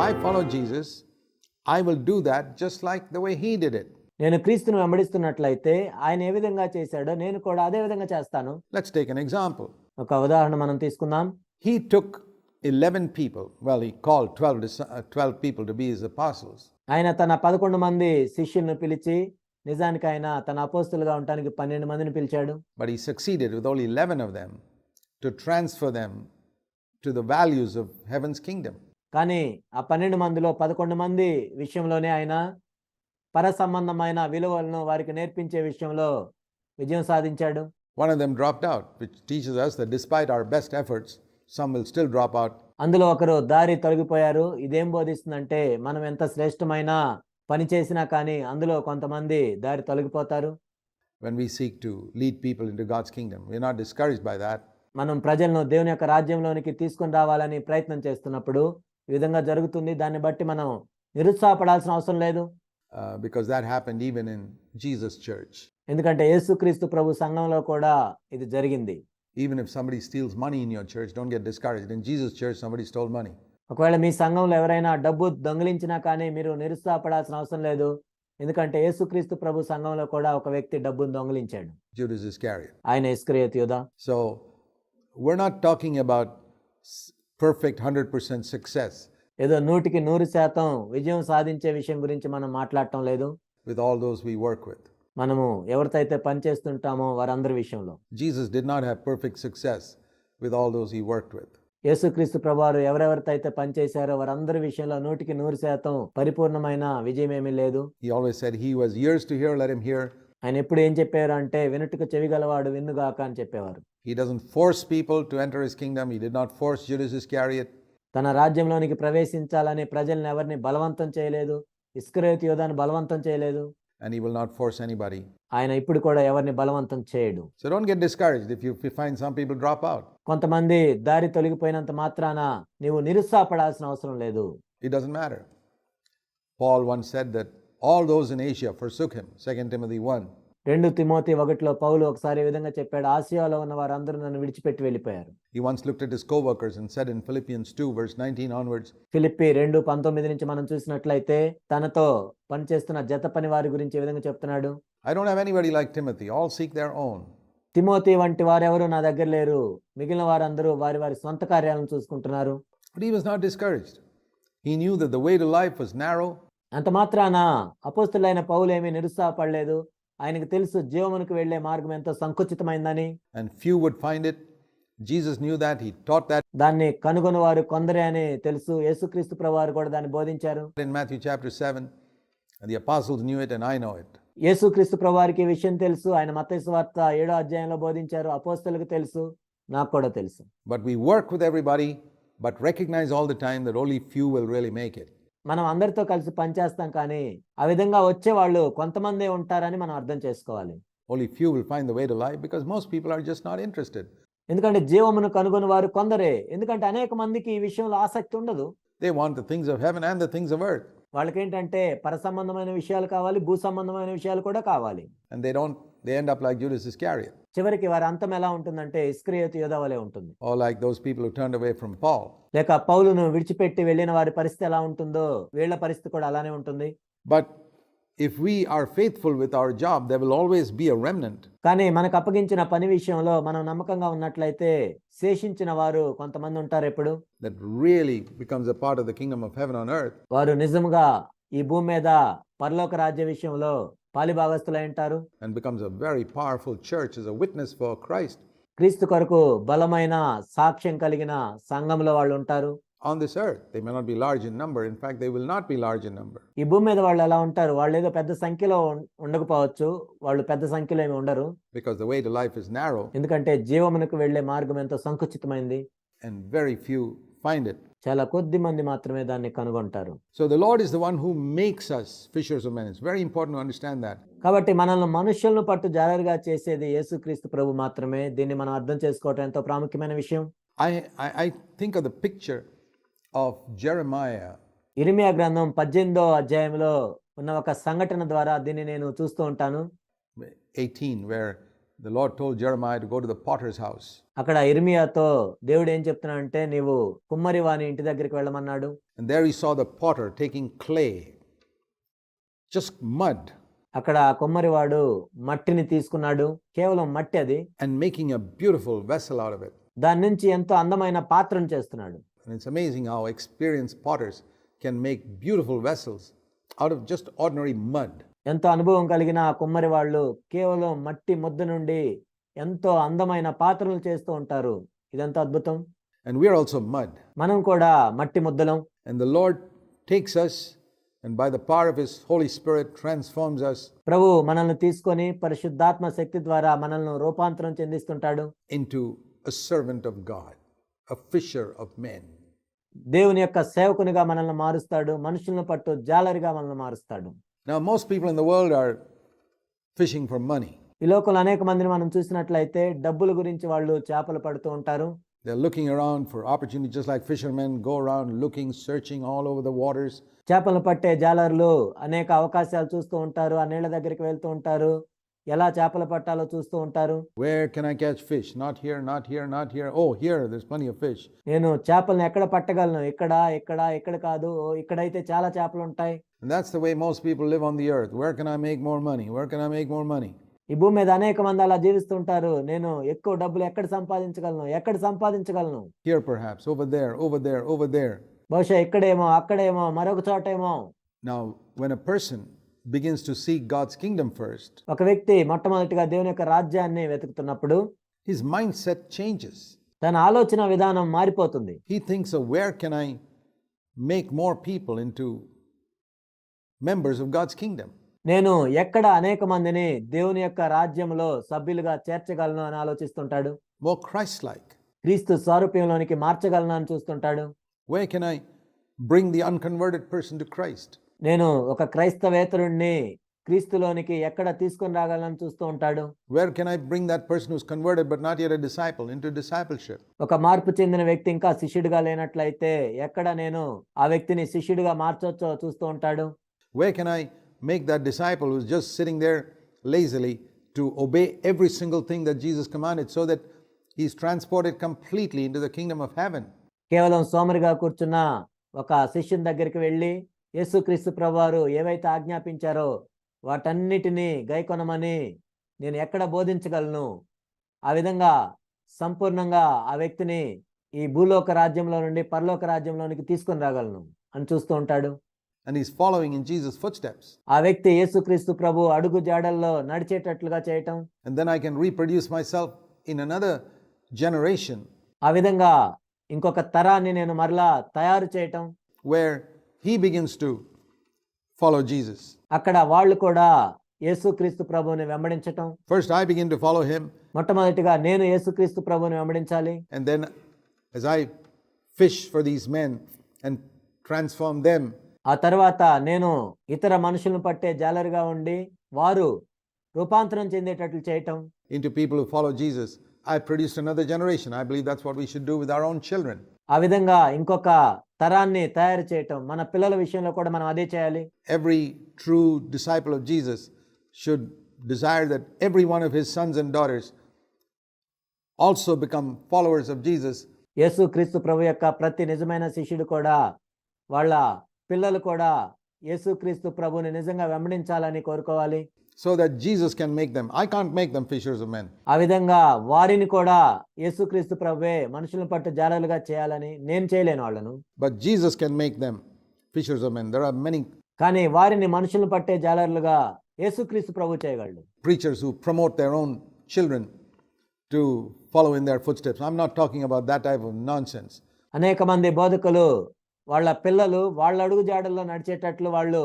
I follow Jesus, I will do that just like the way he did it. నేను క్రీస్తును వెంబడిస్తున్నట్లయితే ఆయన ఏ విధంగా చేశాడో నేను కూడా అదే విధంగా చేస్తాను Let's take an example. ఒక ఉదాహరణ మనం తీసుకుందాం He took 11 people, well, he called 12, dis- uh, 12 people to be his apostles. ఆయన తన పదకొండు మంది శిష్యులను పిలిచి నిజానికి ఆయన తన అపోస్తులుగా ఉండటానికి పన్నెండు మందిని పిలిచాడు But he succeeded with only 11 of them to transfer them to the values of heaven's kingdom. కానీ ఆ పన్నెండు మందిలో పదకొండు మంది విషయంలోనే ఆయన పర సంబంధమైన విలువలను వారికి నేర్పించే విషయంలో విజయం సాధించాడు One of them dropped out, which teaches us that despite our best efforts, some will still drop out అందులో ఒకరు దారి తొలగిపోయారు ఇదేం బోధిస్తుందంటే మనం ఎంత శ్రేష్టమైన పని చేసినా కానీ అందులో కొంతమంది దారి తొలగిపోతారు when we seek to lead people into God's kingdom. We're not discouraged by that. మనం ప్రజలను దేవుని యొక్క రాజ్యంలోనికి తీసుకొని రావాలని ప్రయత్నం చేస్తున్నప్పుడు ఈ విధంగా జరుగుతుంది. దాన్ని బట్టి మనం నిరుత్సాహపడాల్సిన అవసరం లేదు. Because that happen even in Jesus church ఎందుకంటే యేసుక్రీస్తు ప్రభు సంఘంలో కూడా ఇది జరిగింది. Even if somebody steals money in your church don't get discouraged in Jesus church somebody stole money ఒకవేళ మీ సంఘంలో ఎవరైనా డబ్బు దొంగిలించినా కానీ మీరు నిరుత్సాహపడాల్సిన అవసరం లేదు. ఎందుకంటే యేసుక్రీస్తు ప్రభు సంఘంలో కూడా ఒక వ్యక్తి డబ్బును దొంగిలించాడు. జూడిస్ ఇస్ క్యారీ ఆయన Iscariot యుదా. So we're not talking about s- perfect 100% success ఏదో నూటికి నూరు శాతం విజయం సాధించే విషయం గురించి మనం మాట్లాడటం లేదు with all those we work with. మనము ఎవరితో అయితే పనిచేస్తుంటామో వారందరి విషయంలో Jesus did not have perfect success with all those he worked with. యేసుక్రీస్తు ప్రభువారు ఎవరెవరితో అయితే పనిచేశారో వారందరి విషయంలో నూటికి నూరు శాతం పరిపూర్ణమైన విజయం ఏమీ లేదు. ఆయన ఎప్పుడు ఏం చెప్పారు అంటే వినుటకు చెవిగలవాడు విన్నుగాక అని చెప్పేవారు He doesn't force people to enter his kingdom. He did not force Judas Iscariot. తన రాజ్యంలోనికి ప్రవేశించాలని ప్రజల్ని ఎవరిని బలవంతం చేయలేదు ఇస్క్రేత్ యోధాన్ని బలవంతం చేయలేదు and he will not force anybody. ఆయన ఇప్పుడు కూడా ఎవరిని బలవంతం చేయడు So don't get discouraged if you, if you find some people drop out. కొంతమంది దారి తొలగిపోయినంత మాత్రాన నీవు నిరుత్సాహపడాల్సిన అవసరం లేదు It doesn't matter. Paul once said that all those in Asia forsook him. 2 Timothy 1. రెండు తిమోతి ఒకటిలో పౌలు ఒకసారి ఈ విధంగా చెప్పాడు? ఆసియాలో ఉన్న వారందరూ నన్ను విడిచిపెట్టి వెళ్ళిపోయారు. He once looked at his co-workers and said in Philippians 2, verse 19 onwards, Philippi రెండు పంతొమ్మిది నుంచి మనం చూసినట్లయితే తనతో పనిచేస్తున్న జత పని వారి గురించి ఈ విధంగా చెప్తున్నాడు? I don't have anybody like Timothy. All seek their own. Timothy వంటి వారెవరు నా దగ్గర లేరు. మిగిలిన వారందరూ వారి వారి సొంత కార్యాలను చూసుకుంటున్నారు. But he was not discouraged. He knew that the way to life was narrow. అంత మాత్రాన? అపోస్తులైన పౌలు ఏమీ నిరుత్సాహపడలేదు. ఆయనకు తెలుసు జీవమునకు వెళ్ళే మార్గం ఎంతో సంకుచితమైందని and few would find it. Jesus knew that. He taught that దాన్ని కనుగొని వారు కొందరే అని తెలుసు యేసుక్రీస్తు ప్రభువారు కూడా దాన్ని బోధించారు in Matthew chapter 7. And the apostles knew it, and I know it. యేసుక్రీస్తు ప్రభువారికి ఈ విషయం తెలుసు ఆయన మత్తయి వార్త ఏడో అధ్యాయంలో బోధించారు అపోస్తలకు తెలుసు నాకు కూడా తెలుసు But we work with everybody, but recognize all the time that only few will really make it. మనం అందరితో కలిసి పనిచేస్తాం కానీ ఆ విధంగా వచ్చే వాళ్ళు కొంతమందే ఉంటారని మనం అర్థం చేసుకోవాలి Only few will find the way to life because most people are just not interested. ఎందుకంటే జీవమును కనుగొని వారు కొందరే ఎందుకంటే అనేక మందికి ఈ విషయంలో ఆసక్తి ఉండదు They want the things of heaven and the things of earth. వాళ్ళకేంటంటే పర సంబంధమైన విషయాలు కావాలి భూ సంబంధమైన విషయాలు కూడా కావాలి And they don't, they end up like Judas Iscariot చివరికి వారి అంతం ఎలా ఉంటుందంటే ఇస్క్రియతు యోధవలే ఉంటుంది or like those people who turned away from Paul. లేక పౌలును విడిచిపెట్టి వెళ్ళిన వారి పరిస్థితి ఎలా ఉంటుందో వీళ్ళ పరిస్థితి కూడా అలానే ఉంటుంది But if we are faithful with our job, there will always be a remnant. కానీ మనకు అప్పగించిన పని విషయంలో మనం నమ్మకంగా ఉన్నట్లయితే శేషించిన వారు కొంతమంది ఉంటారు ఎప్పుడు that really becomes a part of the kingdom of heaven on earth. వారు నిజముగా ఈ భూమి మీద పరలోక రాజ్య విషయంలో పాలిభాగస్తులై ఉంటారు and becomes a very powerful church as a witness for Christ క్రీస్తు కొరకు బలమైన సాక్ష్యం కలిగిన సంఘంలో వాళ్ళు ఉంటారు on this earth. They may not be large in number. In fact, they will not be large in number. ఈ భూమి మీద వాళ్ళు ఎలా ఉంటారు వాళ్ళు ఏదో పెద్ద సంఖ్యలో ఉం- ఉండకపోవచ్చు వాళ్ళు పెద్ద సంఖ్యలో ఏమి ఉండరు because the way to life is narrow ఎందుకంటే జీవమునకు వెళ్ళే మార్గం ఎంతో సంకుచితమైంది and very few find it. చాలా కొద్ది మంది మాత్రమే దాన్ని కనుగొంటారు So the Lord is the one who makes us fishers of men. It's very important to understand that. కాబట్టి మనల్ని మనుషులను పట్టు జాగ్రత్తగా చేసేది యేసుక్రీస్తు ప్రభు మాత్రమే దీన్ని మనం అర్థం చేసుకోవటం ఎంతో ప్రాముఖ్యమైన విషయం I, I think of the picture of Jeremiah ఇరిమియా గ్రంథం పద్దెనిమిదో అధ్యాయంలో ఉన్న ఒక సంఘటన ద్వారా దీన్ని నేను చూస్తూ ఉంటాను 18, where The Lord told Jeremiah to go to the potter's house. అక్కడ ఇర్మియాతో దేవుడు ఏం చెప్తున్నాడంటే నీవు కుమ్మరి వాని ఇంటి దగ్గరికి వెళ్ళమన్నాడు And there he saw the potter taking clay, just mud, అక్కడ ఆ కుమ్మరివాడు మట్టిని తీసుకున్నాడు కేవలం మట్టి అది and making a beautiful vessel out of it. దాని నుంచి ఎంతో అందమైన పాత్రను చేస్తున్నాడు And it's amazing how experienced potters can make beautiful vessels out of just ordinary mud. ఎంతో అనుభవం కలిగిన ఆ కుమ్మరి వాళ్ళు కేవలం మట్టి ముద్ద నుండి ఎంతో అందమైన పాత్రలు చేస్తూ ఉంటారు. ఇదంతా అద్భుతం. And we're also mud. మనం కూడా మట్టి ముద్దలం. And the Lord takes us and by the power of His Holy Spirit transforms us ప్రభు మనల్ని తీసుకొని పరిశుద్ధాత్మ శక్తి ద్వారా మనల్ని రూపాంతరం చెందిస్తుంటాడు. into a servant of God, a fisher of men. దేవుని యొక్క సేవకునిగా మనల్ని మారుస్తాడు. మనుషులను పట్టు జాలరిగా మనల్ని మారుస్తాడు. Now, most people in the world are fishing for money. ఈ లోకంలో అనేక మందిని మనం చూసినట్లయితే డబ్బుల గురించి వాళ్ళు చేపలు పడుతూ ఉంటారు They're looking around for opportunity, just like fishermen go around looking, searching all over the waters. చేపలు పట్టే జాలర్లు అనేక అవకాశాలు చూస్తూ ఉంటారు ఆ నీళ్ళ దగ్గరికి వెళ్తూ ఉంటారు ఎలా చేపలు పట్టాలో చూస్తూ ఉంటారు Where can I catch fish? Not here, not here, not here. Oh, here, there's plenty of fish. నేను చేపలను ఎక్కడ పట్టగలను ఇక్కడ ఇక్కడ ఇక్కడ కాదు ఓ, ఇక్కడైతే చాలా చేపలు ఉంటాయి And that's the way most people live on the earth. Where can I make more money? Where can I make more money? ఈ భూమి మీద అనేక మంది అలా జీవిస్తుంటారు నేను ఎక్కువ డబ్బులు ఎక్కడ సంపాదించగలను ఎక్కడ సంపాదించగలను Here, perhaps, over there, over there, over there. బహుశా ఇక్కడేమో అక్కడేమో మరొక చోటేమో Now, when a person begins to seek God's kingdom first, ఒక వ్యక్తి మొట్టమొదటిగా దేవుని యొక్క రాజ్యాన్ని వెతుకుతున్నప్పుడు his mindset changes. తన ఆలోచన విధానం మారిపోతుంది He thinks of where can I make more people into members of God's kingdom? నేను ఎక్కడ అనేక మందిని దేవుని యొక్క రాజ్యంలో సభ్యులుగా చేర్చగలను అని ఆలోచిస్తుంటాడు More Christ like. క్రీస్తు స్వారూప్యంలోనికి మార్చగలను అని చూస్తుంటాడు Where can I bring the unconverted person to Christ? నేను ఒక క్రైస్తవేతరుణ్ణి క్రీస్తులోనికి ఎక్కడ తీసుకొని రాగలను చూస్తూ ఉంటాడు Where can I bring that person who's converted but not yet a disciple into discipleship? ఒక మార్పు చెందిన వ్యక్తి ఇంకా శిష్యుడిగా లేనట్లయితే ఎక్కడ నేను ఆ వ్యక్తిని శిష్యుడిగా మార్చొచ్చో చూస్తూ ఉంటాడు Where can I make that disciple who's just sitting there lazily to obey every single thing that Jesus commanded so that he's transported completely into the kingdom of heaven? కేవలం సోమరిగా కూర్చున్న ఒక శిష్యుని దగ్గరికి వెళ్ళి యేసుక్రీస్తు ప్రభువారు ఏవైతే ఆజ్ఞాపించారో వాటన్నిటినీ గైకొనమని నేను ఎక్కడ బోధించగలను ఆ విధంగా సంపూర్ణంగా ఆ వ్యక్తిని ఈ భూలోక రాజ్యంలో నుండి పరలోక రాజ్యంలోనికి తీసుకుని రాగలను అని చూస్తూ ఉంటాడు And he's following in Jesus' footsteps. ఆ వ్యక్తి యేసుక్రీస్తు ప్రభు అడుగు జాడల్లో నడిచేటట్లుగా చేయటం And then I can reproduce myself in another generation ఆ విధంగా ఇంకొక తరాన్ని నేను మరలా తయారు చేయటం where he begins to follow Jesus. అక్కడ వాళ్ళు కూడా యేసుక్రీస్తు ప్రభువుని వెంబడించటం First, I begin to follow him, మొట్టమొదటిగా నేను యేసుక్రీస్తు ప్రభువుని వెంబడించాలి and then as I fish for these men and transform them ఆ తర్వాత నేను ఇతర మనుషులను పట్టే జాలరుగా ఉండి వారు రూపాంతరం చెందేటట్లు చేయటం. In people follow Jesus I produce another generation I believe that's what we should do with our own children ఆ విధంగా ఇంకొక తరాన్ని తయారు చేయటం. మన పిల్లల విషయంలో కూడా మనం అదే చేయాలి. Every true disciple of Jesus should desire that every one of his sons and daughters also become followers of Jesus యేసు క్రీస్తు ప్రభు యొక్క ప్రతి నిజమైన శిష్యుడు కూడా వాళ్ళ పిల్లలు కూడా యేసుక్రీస్తు ప్రభుని నిజంగా వెంబడించాలని కోరుకోవాలి so that Jesus can make them. I can't make them fishers of men. ఆ విధంగా వారిని కూడా యేసుక్రీస్తు ప్రభువే మనుషులను పట్టు జాలలుగా చేయాలని నేను చేయలేను వాళ్ళను But Jesus can make them fishers of men. There are many కానీ వారిని మనుషులను పట్టే జాలరులుగా యేసుక్రీస్తు ప్రభు చేయగలడు preachers who promote their own children to follow in their footsteps. I'm not talking about that type of nonsense. అనేక మంది బోధకులు వాళ్ళ పిల్లలు వాళ్ళ అడుగు జాడల్లో నడిచేటట్లు వాళ్ళు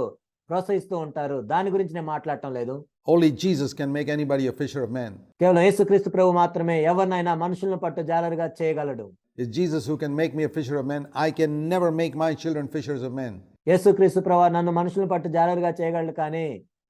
ప్రోత్సహిస్తూ ఉంటారు దాని గురించి నేను మాట్లాడటం లేదు Only Jesus can make anybody a fisher of men. కేవలం యేసుక్రీస్తు ప్రభు మాత్రమే ఎవరినైనా మనుషులను పట్టు జాలరుగా చేయగలడు It's Jesus who can make me a fisher of men. I can never make my children fishers of men. యేసుక్రీస్తు ప్రభు నన్ను మనుషులను పట్టు జాలరుగా చేయగలడు కానీ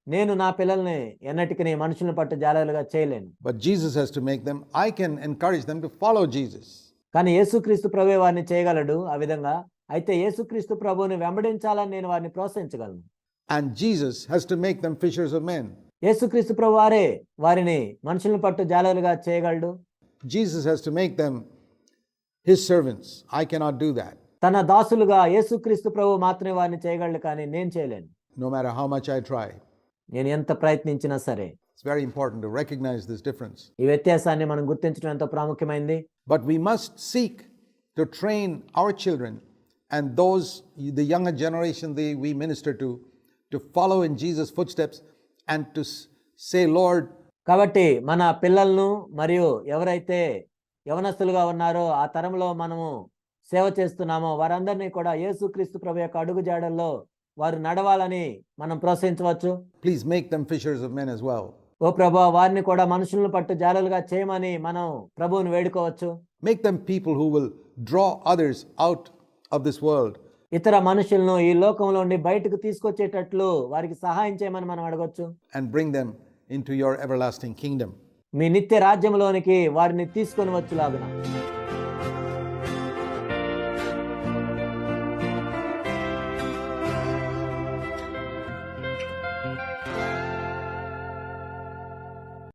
నేను నా పిల్లల్ని ఎన్నటికీ మనుషులను పట్టు జాలరుగా చేయలేను But Jesus has to make them. I can encourage them to follow Jesus. కానీ యేసుక్రీస్తు ప్రభువే వారిని చేయగలడు ఆ విధంగా అయితే యేసుక్రీస్తు ప్రభువుని వెంబడించాలని నేను వారిని ప్రోత్సహించగలను And Jesus has to make them fishers of men. యేసుక్రీస్తు ప్రభు వారే వారిని మనుషులను పట్టు జాలరులుగా చేయగలడు Jesus has to make them his servants. I cannot do that, తన దాసులుగా యేసుక్రీస్తు ప్రభు మాత్రమే వారిని చేయగలడు కానీ నేను చేయలేను no matter how much I try. నేను ఎంత ప్రయత్నించినా సరే It's very important to recognize this difference. ఈ వ్యత్యాసాన్ని మనం గుర్తించడం ఎంతో ప్రాముఖ్యమైంది But we must seek to train our children and those, the younger generation they, we minister to, to follow in Jesus' footsteps and to s- say, Lord, కాబట్టి మన పిల్లలను మరియు ఎవరైతే యవనస్తులుగా ఉన్నారో ఆ తరంలో మనము సేవ చేస్తున్నామో వారందరినీ కూడా యేసుక్రీస్తు ప్రభు యొక్క అడుగు జాడల్లో వారు నడవాలని మనం ప్రోత్సహించవచ్చు please make them fishers of men as well. ఓ ప్రభు వారిని కూడా మనుషులను పట్టు జాలలుగా చేయమని మనం ప్రభువుని వేడుకోవచ్చు Make them people who will draw others out of this world. ఇతర మనుషులను ఈ లోకంలో నుండి బయటకు తీసుకొచ్చేటట్లు వారికి సహాయం చేయమని మనం అడగొచ్చు. And bring them into your everlasting kingdom. మీ నిత్య రాజ్యంలోనికి వారిని తీసుకొని వచ్చులాగున.